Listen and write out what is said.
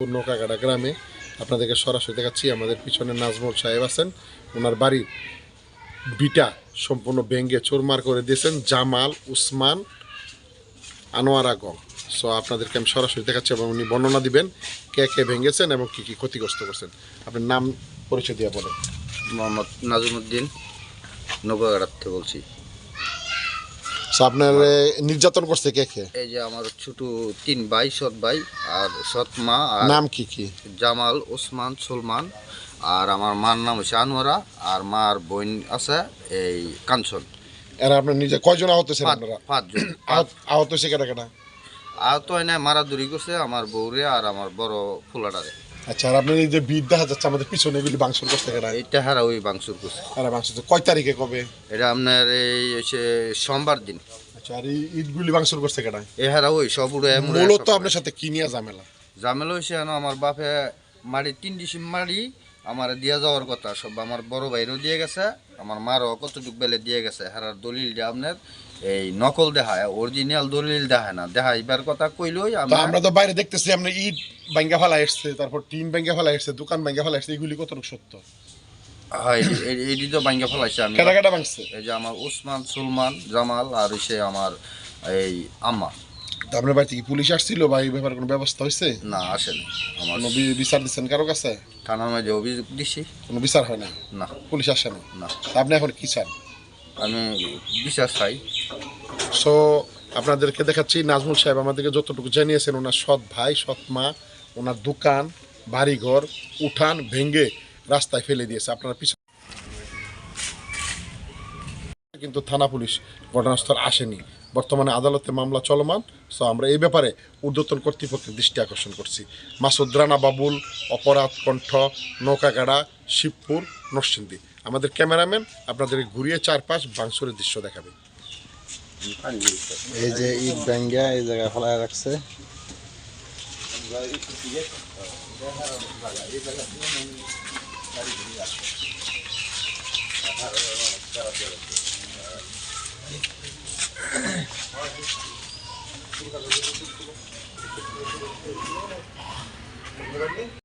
নৌকাগাড়া গ্রামে। আপনাদেরকে সরাসরি দেখাচ্ছি, আমাদের পিছনে নাজমুল সাহেব আছেন। ওনার বাড়ি বিটা সম্পূর্ণ ভেঙ্গে চুরমার করে দিয়েছেন, জামাল উসমান আনোয়ারা গম সো আপনাদেরকে আমি সরাসরি দেখাচ্ছি এবং উনি বর্ণনা দিবেন, কে কে ভেঙেছেন এবং কী কী ক্ষতিগ্রস্ত করছেন। আপনার নাম, পরিচয় দিয়ে বলেন। মোহাম্মদ নাজমুদ্দিন থেকে বলছি। আপনার নির্যাতন করছে কে কে? এই যে আমার ছোট তিন ভাই সৎ ভাই আর সৎ মা আর নাম কি কি? জামাল ওসমান সুলমান আর আমার মার নাম হচ্ছে আনোয়ারা আর মার বোন আছে এই কাঞ্চন। এরা আপনার নিজে কয়জন আহত হয়েছেন পাঁচ- আপনারা? পাঁচজন। আহত আহত হয়েছে কেটা কেটা আর তো এনে মারাদুরি করছে আমার বউরে আর আমার বড় ফুলাটারে। আচ্ছা আর আপনার এই যে বিদ দেখা যাচ্ছে আমাদের পিছনে এগুলি বাংশুর করছে কেটা এটা হারা ওই বাংসুর করছে আর বাংশুর কয় তারিখে কবে? এটা আপনার এই হচ্ছে সোমবার দিন। আচ্ছা আর এই ইটগুলি বাংশুর করছে কেটা এই হারা ওই সব উড়ে মূলত আপনার সাথে কি নিয়ে ঝামেলা? ঝামেলা হয়েছে আমার বাপে মারি তিন ডিসিম মারি আমার দিয়া যাওয়ার কথা সব আমার বড় ভাইরও দিয়ে গেছে আমার মারও কতটুক বেলে দিয়ে গেছে হারার দলিল দিয়ে আপনার এই নকল দেখায় অরিজিনাল দলিল দেখায় না দেখাইবার কথা কইলই আমরা তো বাইরে দেখতেছি আপনি ইট ব্যাঙ্গা ফেলা এসছে তারপর টিন ব্যাঙ্গা ফেলা এসছে দোকান ব্যাঙ্গা ফেলা এসছে এগুলি কতটুকু সত্য? হয় এই- তো ফেলাইছে আমি। এই যে আমার উসমান সুলমান জামাল আর হইছে আমার এই আম্মা। আপনার বাড়িতে কি পুলিশ আসছিল বা এই ব্যাপারে কোনো ব্যবস্থা হয়েছে? না আসেনি। আমার কোনো বি- বিচার দিচ্ছেন কারও কাছে? থানার মাঝে অভিযোগ দিছি। কোনো বিচার হয় না না। পুলিশ আসে না না। তা আপনি এখন কি চান? আমি বিশ্বাস চাই। সো আপনাদেরকে দেখাচ্ছি নাজমুল সাহেব আমাদেরকে যতটুকু জানিয়েছেন ওনার সৎ ভাই সৎ মা ওনার দোকান বাড়িঘর উঠান ভেঙ্গে রাস্তায় ফেলে দিয়েছে। আপনারা পিছনে কিন্তু থানা পুলিশ ঘটনাস্থল আসেনি। বর্তমানে আদালতে মামলা চলমান, সো আমরা এই ব্যাপারে ঊর্ধ্বতন কর্তৃপক্ষের দৃষ্টি আকর্ষণ করছি। মাসুদ রানা বাবুল, অপরাধ কণ্ঠ, নৌকাগাড়া, শিবপুর, নরসিংদী। আমাদের ক্যামেরাম্যান আপনাদের ঘুরিয়ে চারপাশ বাংসুরের দৃশ্য দেখাবে। এই যে ইট ব্যাঙ্গা এই জায়গায় ফেলায় রাখছে। ఎందుకంటే